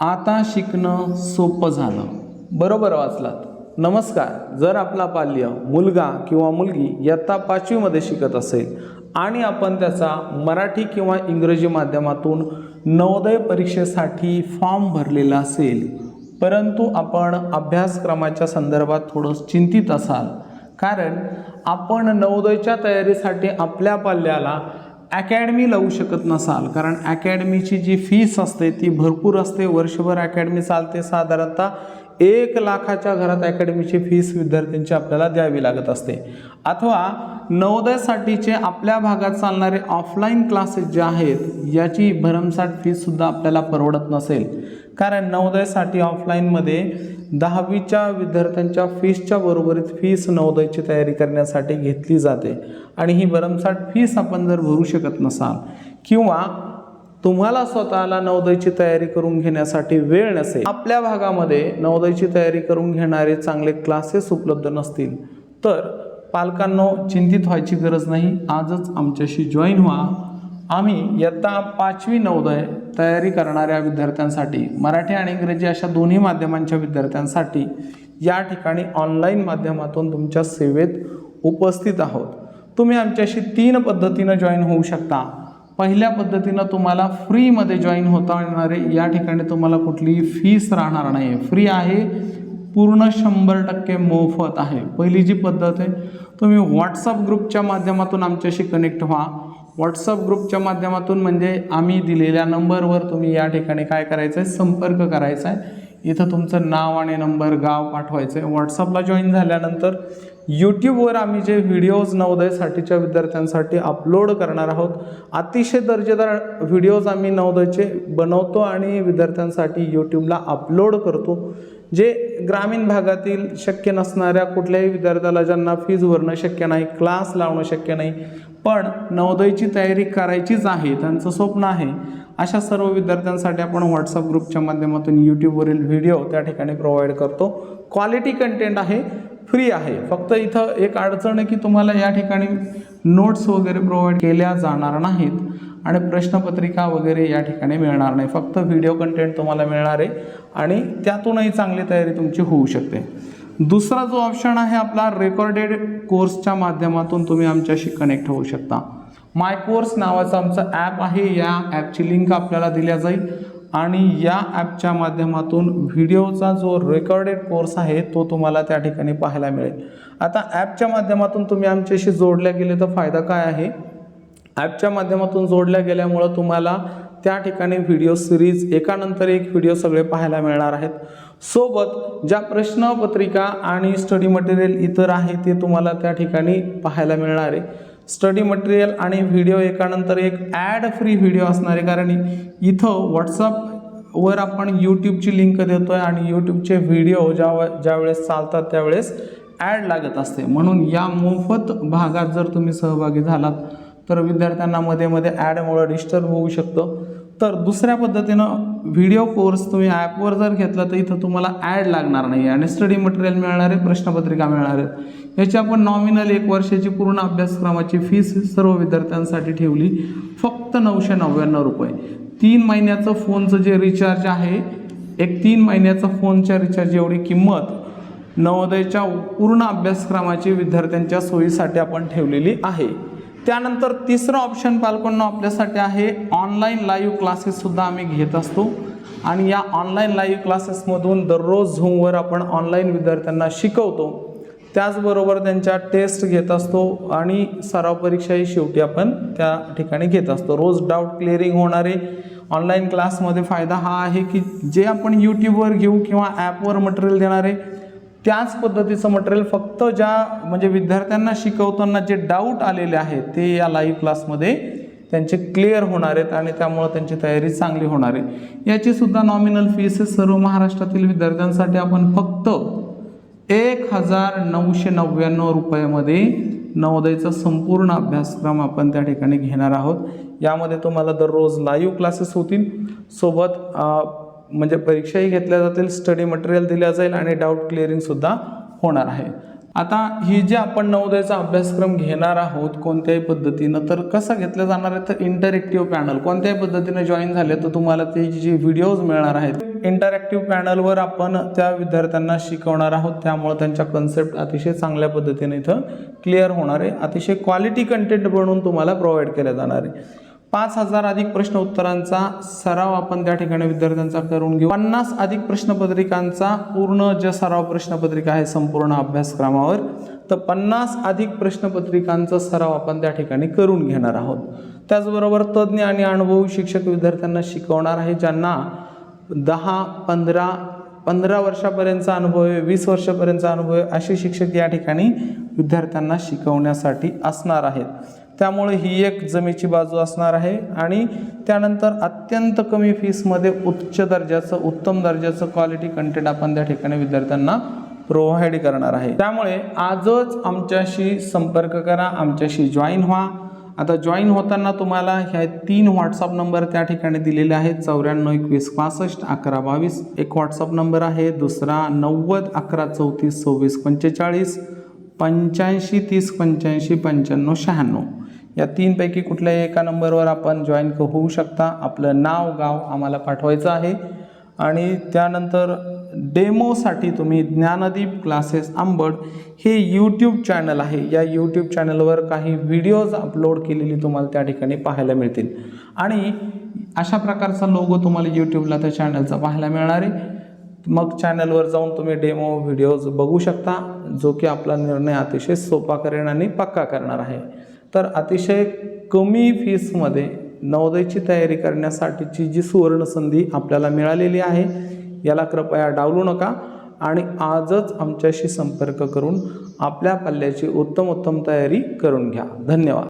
आता शिकणं सोपं झालं. बरोबर वाचलात. नमस्कार. जर आपला पाल्य मुलगा किंवा मुलगी इयत्ता पाचवीमध्ये शिकत असेल आणि आपण त्याचा मराठी किंवा इंग्रजी माध्यमातून नवोदय परीक्षेसाठी फॉर्म भरलेला असेल परंतु आपण अभ्यासक्रमाच्या संदर्भात थोडं चिंतित असाल कारण आपण नवोदयच्या तयारीसाठी आपल्या पाल्याला अकॅडमी लावू शकत नसाल कारण अकॅडमीची जी फीस असते ती भरपूर असते. वर्षभर अकॅडमी चालते. साधारणतः एक लाखाच्या घरात अकॅडमीची फीस विद्यार्थ्यांची आपल्याला द्यावी लागत असते. अथवा नवोदयसाठीचे आपल्या भागात चालणारे ऑफलाईन क्लासेस जे आहेत याची भरमसाठ फीससुद्धा आपल्याला परवडत नसेल. कारण नवोदयसाठी ऑफलाईनमध्ये दहावीच्या विद्यार्थ्यांच्या फीसच्या बरोबरीत फीस नवोदयची तयारी करण्यासाठी घेतली जाते. आणि ही भरमसाठ फीस आपण जर भरू शकत नसाल किंवा तुम्हाला स्वतःला नवोदयची तयारी करून घेण्यासाठी वेळ नसेल आपल्या भागामध्ये नवोदयची तयारी करून घेणारे चांगले क्लासेस उपलब्ध नसतील तर पालकांनो चिंतित व्हायची गरज नाही. आजच आमच्याशी जॉईन व्हा. आम्ही इयत्ता पाचवी नवोदय तयारी करणाऱ्या विद्यार्थ्यांसाठी मराठी आणि इंग्रजी अशा दोन्ही माध्यमांच्या विद्यार्थ्यांसाठी या ठिकाणी ऑनलाईन माध्यमातून तुमच्या सेवेत उपस्थित आहोत. तुम्ही आमच्याशी तीन पद्धतीनं जॉईन होऊ शकता. पहिल्या पद्धतीनं तुम्हाला फ्रीमध्ये जॉईन होता येणार आहे या ठिकाणी तुम्हाला कुठलीही फीस राहणार नाही आहे फ्री आहे पूर्ण शंभर टक्के मोफत आहे. पहिली जी पद्धत आहे तुम्ही व्हॉट्सअप ग्रुपच्या माध्यमातून आमच्याशी कनेक्ट व्हा. व्हॉट्सअप ग्रुपच्या माध्यमातून म्हणजे आम्ही दिलेल्या नंबरवर तुम्ही या ठिकाणी काय करायचं आहे संपर्क करायचा आहे इथं तुमचं नाव आणि नंबर गाव पाठवायचं आहे व्हॉट्सअपला जॉईन झाल्यानंतर यूट्यूबवर आम्ही जे व्हिडिओज नवोदयसाठीच्या विद्यार्थ्यांसाठी अपलोड करणार आहोत अतिशय दर्जेदार व्हिडिओज आम्ही नवोदयचे बनवतो आणि विद्यार्थ्यांसाठी यूट्यूबला अपलोड करतो. जे ग्रामीण भागातील शक्य नसणाऱ्या कुठल्याही विद्यार्थ्याला ज्यांना फीज भरणं शक्य नाही क्लास लावणं शक्य नाही पण नवोदयची तयारी करायचीच आहे त्यांचं स्वप्न आहे. अशा सर्व विद्यार्थ्यांसाठी आपण व्हॉट्सअप ग्रुपच्या माध्यमातून यूट्यूबवरील व्हिडिओ त्या ठिकाणी प्रोव्हाइड करतो. क्वालिटी कंटेंट आहे फ्री आहे. फक्त इथं एक अडचण आहे की तुम्हाला या ठिकाणी नोट्स वगैरे प्रोव्हाइड केल्या जाणार नाहीत आणि प्रश्नपत्रिका वगैरे या ठिकाणी मिळणार नाही. फक्त व्हिडिओ कंटेंट तुम्हाला मिळणार आहे आणि त्यातूनही चांगली तयारी तुमची होऊ शकते. दुसरा जो ऑप्शन आहे आपला रेकॉर्डेड कोर्सच्या माध्यमातून तुम्ही आमच्याशी कनेक्ट होऊ शकता. माय कोर्स नावाचं आमचं ॲप आहे. या ॲपची लिंक आपल्याला दिल्या जाईल. आणि या ॲपच्या माध्यमातून व्हिडिओचा जो रेकॉर्डेड कोर्स आहे तो तुम्हाला त्या ठिकाणी पाहायला मिळेल. आता ॲपच्या माध्यमातून तुम्ही आमच्याशी जोडल्या गेले तर फायदा काय आहे? ॲपच्या माध्यमातून जोडल्या गेल्यामुळं तुम्हाला त्या ठिकाणी व्हिडिओ सिरीज एकानंतर एक व्हिडिओ सगळे पाहायला मिळणार आहेत. सोबत ज्या प्रश्नपत्रिका आणि स्टडी मटेरियल इतर आहे ते तुम्हाला त्या ठिकाणी पाहायला मिळणार आहे. स्टडी मटेरियल आणि व्हिडिओ एकानंतर एक ॲड फ्री व्हिडिओ असणार आहे. कारण इथं व्हॉट्सअपवर आपण यूट्यूबची लिंक देतो आहे आणि यूट्यूबचे व्हिडिओ ज्या ज्यावेळेस चालतात त्यावेळेस ॲड लागत असते. म्हणून या मोफत भागात जर तुम्ही सहभागी झालात तर विद्यार्थ्यांना मध्ये मध्ये ॲडमुळं डिस्टर्ब होऊ शकतं. तर दुसऱ्या पद्धतीनं व्हिडिओ कोर्स तुम्ही ॲपवर जर घेतला तर इथं तुम्हाला ॲड लागणार नाही आणि स्टडी मटेरियल मिळणार आहे प्रश्नपत्रिका मिळणार आहेत. याची आपण नॉमिनल एक वर्षाची पूर्ण अभ्यासक्रमाची फीस सर्व विद्यार्थ्यांसाठी ठेवली. फक्त नऊशे नव्याण्णव रुपये. तीन महिन्याचं फोनचं जे रिचार्ज आहे एक तीन महिन्याचं फोनच्या रिचार्ज एवढी किंमत नवोदयच्या पूर्ण अभ्यासक्रमाची विद्यार्थ्यांच्या सोयीसाठी आपण ठेवलेली आहे. त्यानंतर तिसरं ऑप्शन पालकांना आपल्यासाठी आहे ऑनलाईन लाईव्ह क्लासेससुद्धा आम्ही घेत असतो. आणि या ऑनलाईन लाईव्ह क्लासेसमधून दररोज झूमवर आपण ऑनलाईन विद्यार्थ्यांना शिकवतो. त्याचबरोबर त्यांच्या टेस्ट घेत असतो आणि सराव परीक्षाही शेवटी आपण त्या ठिकाणी घेत असतो. रोज डाऊट क्लिअरिंग होणारे ऑनलाईन क्लासमध्ये फायदा हा आहे की जे आपण यूट्यूबवर घेऊ किंवा ॲपवर मटेरियल देणारे त्याच पद्धतीचं मटेरियल फक्त ज्या म्हणजे विद्यार्थ्यांना शिकवताना जे डाऊट आलेले आहेत ते या लाईव्ह क्लासमध्ये त्यांचे क्लिअर होणार आहेत आणि त्यामुळं त्यांची तयारी चांगली होणार आहे. याची सुद्धा नॉमिनल फीस सर्व महाराष्ट्रातील विद्यार्थ्यांसाठी आपण फक्त एक हजार नऊशे नव्याण्णव रुपयामध्ये नवोदयचा संपूर्ण अभ्यासक्रम आपण त्या ठिकाणी घेणार आहोत. यामध्ये तुम्हाला दररोज लाईव्ह क्लासेस होतील. सोबत म्हणजे परीक्षाही घेतल्या जातील स्टडी मटेरियल दिल्या जाईल आणि डाऊट क्लिअरिंगसुद्धा होणार आहे. आता ही जे आपण नवोदयचा अभ्यासक्रम घेणार आहोत कोणत्याही पद्धतीनं तर कसं घेतलं जाणार आहे? तर इंटरॅक्टिव्ह पॅनल कोणत्याही पद्धतीनं जॉईन झाले तर तुम्हाला ते जे व्हिडिओज मिळणार आहेत इंटरॅक्टिव्ह पॅनलवर आपण त्या विद्यार्थ्यांना शिकवणार आहोत. त्यामुळे त्यांच्या कन्सेप्ट अतिशय चांगल्या पद्धतीने इथं क्लिअर होणार आहे. अतिशय क्वालिटी कंटेंट बनवून तुम्हाला प्रोव्हाइड केलं जाणार आहे. पाच हजार अधिक प्रश्न उत्तरांचा सराव आपण त्या ठिकाणी विद्यार्थ्यांचा करून घेऊ. पन्नास अधिक प्रश्नपत्रिकांचा पूर्ण ज्या सराव प्रश्नपत्रिका आहे संपूर्ण अभ्यासक्रमावर तर पन्नास अधिक प्रश्नपत्रिकांचा सराव आपण त्या ठिकाणी करून घेणार आहोत. त्याचबरोबर तज्ज्ञ आणि अनुभवी शिक्षक विद्यार्थ्यांना शिकवणार आहे ज्यांना दहा पंधरा पंधरा वर्षापर्यंतचा अनुभव आहे वीस वर्षापर्यंतचा अनुभव आहे असे शिक्षक या ठिकाणी विद्यार्थ्यांना शिकवण्यासाठी असणार आहेत. त्यामुळे ही एक जमेची बाजू असणार आहे आणि त्यानंतर अत्यंत कमी फीसमध्ये उच्च दर्जाचं उत्तम दर्जाचं क्वालिटी कंटेंट आपण त्या ठिकाणी विद्यार्थ्यांना प्रोव्हाइड करणार आहे. त्यामुळे आजच आमच्याशी संपर्क करा आमच्याशी जॉईन व्हा. आता जॉईन होताना तुम्हाला ह्या तीन व्हॉट्सअप नंबर त्या ठिकाणी दिलेले आहेत. चौऱ्याण्णव एकवीस पासष्ट अकरा बावीस. एक व्हॉट्सअप नंबर आहे दुसरा नव्वद अकरा चौतीस सव्वीस पंचेचाळीस. पंच्याऐंशी तीस पंच्याऐंशी पंच्याण्णव शहाण्णव. या तीनपैकी कुठल्याही एका नंबरवर आपण जॉईन होऊ शकता. आपलं नाव गाव आम्हाला पाठवायचं आहे. आणि त्यानंतर डेमोसाठी तुम्ही ज्ञानदीप क्लासेस आंबड हे यूट्यूब चॅनल आहे. या यूट्यूब चॅनलवर काही व्हिडिओज अपलोड केलेली तुम्हाला त्या ठिकाणी पाहायला मिळतील. आणि अशा प्रकारचा लोगो तुम्हाला यूट्यूबला त्या चॅनलचा पाहायला मिळणार आहे. मग चॅनलवर जाऊन तुम्ही डेमो व्हिडिओज बघू शकता जो की आपला निर्णय अतिशय सोपा करेन आणि पक्का करणार आहे. तर अतिशय कमी फीसमध्ये नवोदयची तयारी करण्यासाठीची जी सुवर्णसंधी आपल्याला मिळालेली आहे याला कृपया डावलू नका आणि आजच आमच्याशी संपर्क करून आपल्या पल्ल्याची उत्तम उत्तम तयारी करून घ्या. धन्यवाद.